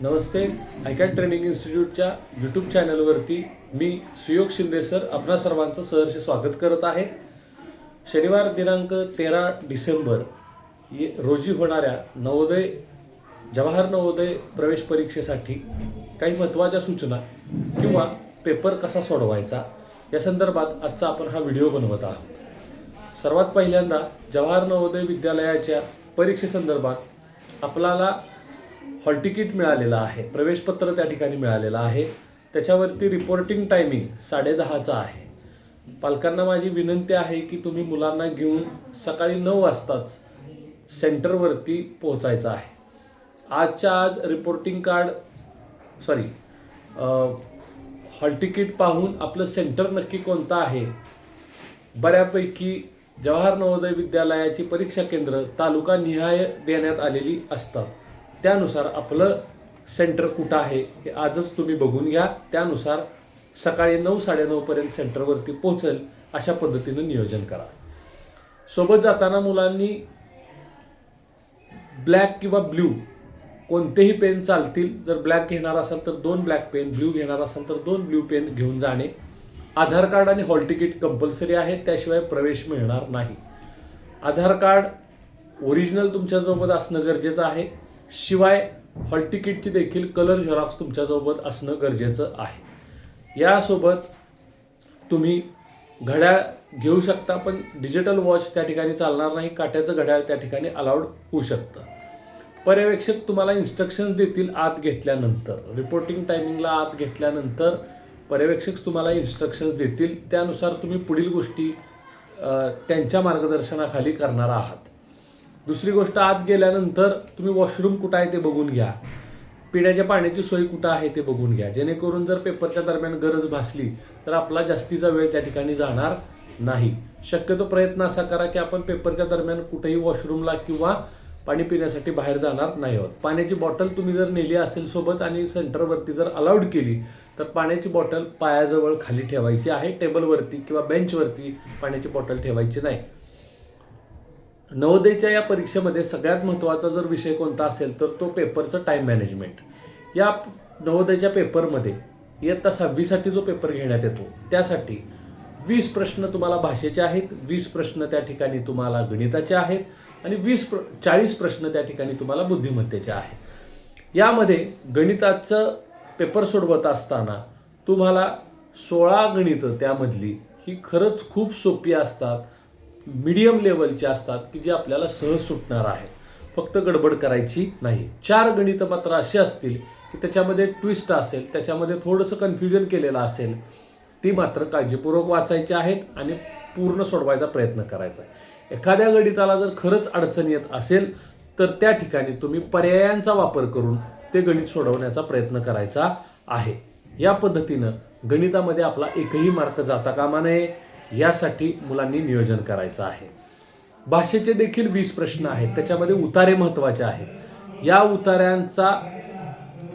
नमस्ते. आयकॅट training इन्स्टिट्यूटच्या YouTube चॅनलवरती मी सुयोग Shinde sir आपणा सर्वांचं सहर्ष स्वागत करत आहे. शनिवार दिनांक तेरा डिसेंबर ये- रोजी होणाऱ्या नवोदय जवाहर नवोदय प्रवेश परीक्षेसाठी काही महत्त्वाच्या सूचना किंवा पेपर कसा सोडवायचा या संदर्भात आजचा आपण हा व्हिडिओ बनवत आहोत. सर्वात पहिल्यांदा जवाहर नवोदय विद्यालयाच्या परीक्षेसंदर्भात आपल्याला हॉल तिकीट मिळालेलं आहे. प्रवेशपत्र त्या ठिकाणी मिळालेलं आहे. त्याच्यावरती रिपोर्टिंग टायमिंग साडेदहाचा आहे. पालकांना माझी विनंती आहे की तुम्ही मुलांना घेऊन सकाळी नऊ वाजताच सेंटरवरती पोहोचायचं आहे. आजच्या आज reporting card sorry hall ticket पाहून आपलं सेंटर नक्की कोणतं आहे? बऱ्यापैकी जवाहर नवोदय विद्यालयाची परीक्षा केंद्र तालुका निहाय देण्यात आलेली असतात. त्यानुसार आपलं सेंटर कुठं आहे हे आजच तुम्ही बघून घ्या. त्यानुसार सकाळी नऊ साडेनऊपर्यंत सेंटरवरती पोचेल अशा पद्धतीनं नियोजन करा. सोबत जाताना मुलांनी ब्लॅक किंवा ब्ल्यू कोणतेही पेन चालतील. जर ब्लॅक घेणार असाल तर दोन ब्लॅक पेन ब्ल्यू घेणार असाल तर दोन ब्ल्यू पेन घेऊन जाणे. आधार कार्ड आणि हॉल तिकीट कंपल्सरी आहे त्याशिवाय प्रवेश मिळणार नाही. आधार कार्ड ओरिजिनल तुमच्यासोबत असणं गरजेचं आहे. शिवाय हॉल तिकीटची देखील कलर झेरॉक्स तुमच्यासोबत असणं गरजेचं आहे. यासोबत तुम्ही घड्याळ घेऊ शकता पण डिजिटल वॉच त्या ठिकाणी चालणार नाही. काट्याचं घड्याळ त्या ठिकाणी अलाउड होऊ शकतं. पर्यवेक्षक तुम्हाला इन्स्ट्रक्शन्स देतील आत घेतल्यानंतर. रिपोर्टिंग टायमिंगला आत घेतल्यानंतर पर्यवेक्षक तुम्हाला इन्स्ट्रक्शन्स देतील. त्यानुसार तुम्ही पुढील गोष्टी त्यांच्या मार्गदर्शनाखाली करणार आहात. दुसरी गोष्ट आत गेल्यानंतर तुम्ही वॉशरूम कुठं आहे ते बघून घ्या. पिण्याच्या पाण्याची सोय कुठं आहे ते बघून घ्या. जेणेकरून जर पेपरच्या दरम्यान गरज भासली तर आपला जास्तीचा वेळ त्या ठिकाणी जाणार नाही. शक्यतो प्रयत्न असा करा की आपण पेपरच्या दरम्यान कुठेही वॉशरूमला किंवा पाणी पिण्यासाठी बाहेर जाणार नाही आहोत. पाण्याची बॉटल तुम्ही जर नेली असेल सोबत आणि सेंटरवरती जर अलाउड केली तर पाण्याची बॉटल पायाजवळ खाली ठेवायची आहे. टेबलवरती किंवा बेंचवरती पाण्याची बॉटल ठेवायची नाही. नवोदयच्या या परीक्षेमध्ये सगळ्यात महत्त्वाचा जर विषय कोणता असेल तर तो पेपरचं टाईम मॅनेजमेंट या नवोदयच्या पेपरमध्ये इयत्ता सहावीसाठी जो पेपर घेण्यात येतो त्यासाठी वीस प्रश्न तुम्हाला भाषेचे आहेत वीस प्रश्न त्या ठिकाणी तुम्हाला गणिताचे आहेत आणि वीस प्र चाळीस प्रश्न त्या ठिकाणी तुम्हाला बुद्धिमत्तेचे आहेत. यामध्ये गणिताचं पेपर सोडवत असताना तुम्हाला सोळा गणितं त्यामधली ही खरंच खूप सोपी असतात. मीडियम लेवलचे असतात की जे आपल्याला सहज सुटणार आहेत फक्त गडबड करायची नाही. चार गणितं मात्र अशी असतील की त्याच्यामध्ये ट्विस्ट असेल त्याच्यामध्ये थोडंसं कन्फ्युजन केलेलं असेल ती मात्र काळजीपूर्वक वाचायची आहेत आणि पूर्ण सोडवायचा प्रयत्न करायचा एखाद्या गणिताला जर खरंच अडचण येत असेल तर त्या ठिकाणी तुम्ही पर्यायांचा वापर करून ते गणित सोडवण्याचा प्रयत्न करायचा आहे. या पद्धतीनं गणितामध्ये आपला एकही मार्क जाता कामा नये. यासाठी मुलांनी नियोजन करायचं आहे. भाषेचे देखील वीस प्रश्न आहेत. त्याच्यामध्ये उतारे महत्त्वाचे आहेत. या उतार्यांचा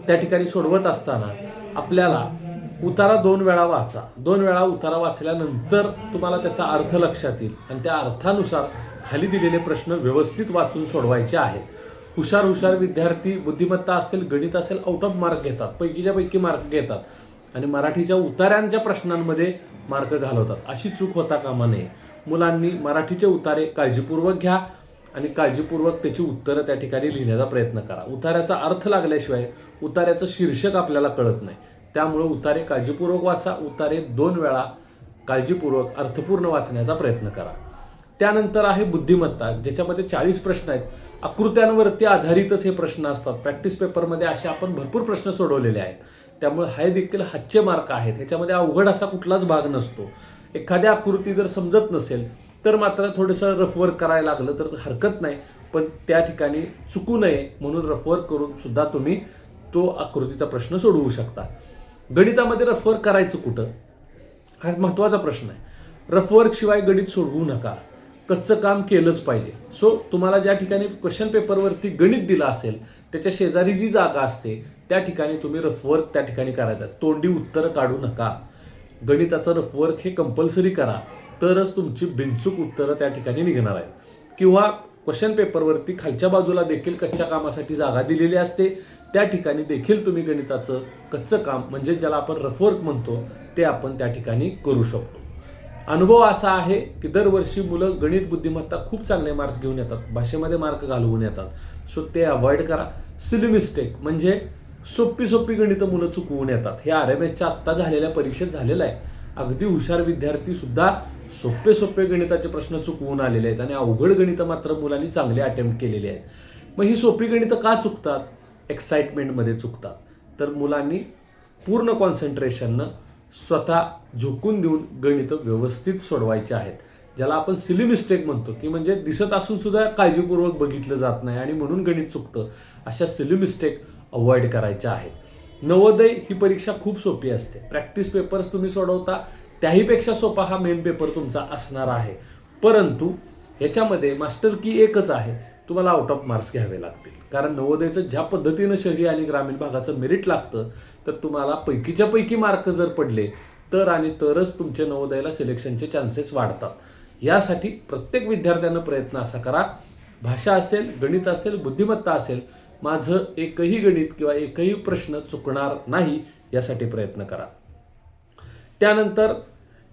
त्या ठिकाणी सोडवत असताना आपल्याला उतारा दोन वेळा वाचा. दोन वेळा उतारा वाचल्यानंतर तुम्हाला त्याचा अर्थ लक्षात येईल. आणि त्या अर्थानुसार खाली दिलेले प्रश्न व्यवस्थित वाचून सोडवायचे आहेत हुशार हुशार विद्यार्थी बुद्धिमत्ता असेल गणित असेल आउट ऑफ मार्क घेतात. पैकीच्या पैकी मार्क घेतात. आणि मराठीच्या उतार्यांच्या प्रश्नांमध्ये मार्क घालवतात. अशी चूक होता कामा नये. मुलांनी मराठीचे उतारे काळजीपूर्वक घ्या आणि काळजीपूर्वक त्याची उत्तरं त्या ठिकाणी लिहिण्याचा प्रयत्न करा. उतार्याचा अर्थ लागल्याशिवाय उतार्याचं शीर्षक आपल्याला कळत नाही. त्यामुळे उतारे काळजीपूर्वक वाचा उतारे दोन वेळा काळजीपूर्वक अर्थपूर्ण वाचण्याचा प्रयत्न करा. त्यानंतर आहे बुद्धिमत्ता ज्याच्यामध्ये चाळीस प्रश्न आहेत. आकृत्यांवरती आधारितच हे प्रश्न असतात. प्रॅक्टिस पेपरमध्ये असे आपण भरपूर प्रश्न सोडवलेले आहेत. त्यामुळे हे देखील हातचे मार्क आहेत. ह्याच्यामध्ये अवघड असा कुठलाच भाग नसतो. एखाद्या आकृती जर समजत नसेल तर मात्र थोडंसं रफवर्क करायला लागलं तर हरकत नाही. पण त्या ठिकाणी चुकू नये म्हणून रफवर्क करून सुद्धा तुम्ही तो आकृतीचा प्रश्न सोडवू शकता. गणितामध्ये रफवर्क करायचं कुठं? हा महत्त्वाचा प्रश्न आहे. रफवर्क शिवाय गणित सोडवू नका. कच्चं काम केलंच पाहिजे. सो तुम्हाला ज्या ठिकाणी क्वेश्चन पेपरवरती गणित दिलं असेल त्याच्या शेजारी जी जागा असते त्या ठिकाणी तुम्ही रफवर्क त्या ठिकाणी करायचं. तोंडी उत्तरं काढू नका. गणिताचं रफवर्क हे कंपल्सरी करा. तरच तुमची बिनचूक उत्तरं त्या ठिकाणी निघणार आहेत. किंवा क्वेश्चन पेपरवरती खालच्या बाजूला देखील कच्च्या कामासाठी जागा दिलेली असते. त्या ठिकाणी देखील तुम्ही गणिताचं कच्चं काम म्हणजे ज्याला आपण रफवर्क म्हणतो ते आपण त्या ठिकाणी करू शकतो. अनुभव असा आहे की दरवर्षी मुलं गणित बुद्धिमत्ता खूप चांगले मार्क्स घेऊन येतात. भाषेमध्ये मार्क घालवून येतात. सो ते अवॉइड करा. सिली मिस्टेक म्हणजे सोपी सोपी गणितं मुलं चुकवून येतात. हे आर एम एसच्या आत्ता झालेल्या परीक्षेत झालेलं आहे. अगदी हुशार विद्यार्थी सुद्धा सोपे सोपे गणिताचे प्रश्न चुकवून आलेले आहेत आणि अवघड गणितं मात्र मुलांनी चांगले अटेम्प्ट केलेले आहेत. मग ही सोपी गणितं का चुकतात? एक्साइटमेंटमध्ये चुकतात. तर मुलांनी पूर्ण कॉन्सन्ट्रेशननं स्वतः झोकून देऊन गणितं व्यवस्थित सोडवायचे आहेत. ज्याला आपण सिली मिस्टेक म्हणतो की म्हणजे दिसत असून सुद्धा काळजीपूर्वक बघितलं जात नाही आणि म्हणून गणित चुकतं अशा सिली मिस्टेक अवॉइड करायच्या आहेत. नवोदय ही परीक्षा खूप सोपी असते. प्रॅक्टिस पेपर्स तुम्ही सोडवता त्याहीपेक्षा सोपा हा मेन पेपर तुमचा असणार आहे. परंतु ह्याच्यामध्ये मास्टर की एकच आहे तुम्हाला आउट ऑफ मार्क्स घ्यावे लागतील. कारण नवोदयचं ज्या पद्धतीनं शहरी आणि ग्रामीण भागाचं मेरिट लागतं तर तुम्हाला पैकीच्या पैकी मार्क जर पडले तर आणि तरच तुमचे नवोदयाला सिलेक्शनचे चान्सेस वाढतात. यासाठी प्रत्येक विद्यार्थ्यानं प्रयत्न असा करा. भाषा असेल गणित असेल बुद्धिमत्ता असेल माझं एकही गणित किंवा एकही प्रश्न चुकणार नाही यासाठी प्रयत्न करा. त्यानंतर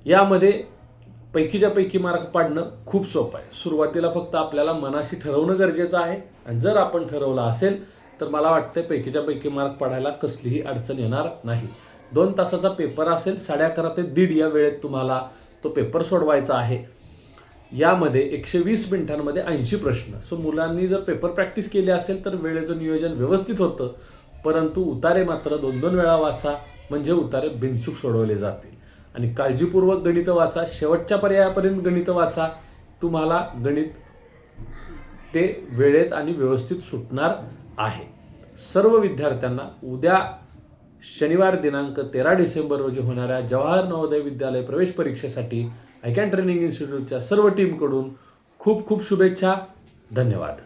यामध्ये पैकीच्या पैकी मार्क पाडणं खूप सोपं आहे. सुरुवातीला फक्त आपल्याला मनाशी ठरवणं गरजेचं आहे. आणि जर आपण ठरवलं असेल तर मला वाटतं पैकीच्या पैकी मार्क पडायला कसलीही अडचण येणार नाही. दोन तासाचा पेपर असेल साडे अकरा ते दीड या वेळेत तुम्हाला तो पेपर सोडवायचा आहे. यामध्ये एकशे वीस मिनिटांमध्ये ऐंशी प्रश्न. सो मुलांनी जर पेपर प्रॅक्टिस केली असेल तर वेळेचं नियोजन व्यवस्थित होतं. परंतु उतारे मात्र दोन दोन वेळा वाचा म्हणजे उतारे बिनचूक सोडवले जातील. आणि काळजीपूर्वक गणित वाचा शेवटच्या पर्यायापर्यंत गणित वाचा. तुम्हाला गणित ते वेळेत आणि व्यवस्थित सुटणार आहे. सर्व विद्यार्थ्यांना उद्या शनिवार दिनांक तेरा डिसेंबर रोजी होणाऱ्या जवाहर नवोदय विद्यालय प्रवेश परीक्षेसाठी आयकॅन ट्रेनिंग इन्स्टिट्यूटच्या सर्व टीमकडून खूप खूप शुभेच्छा. धन्यवाद.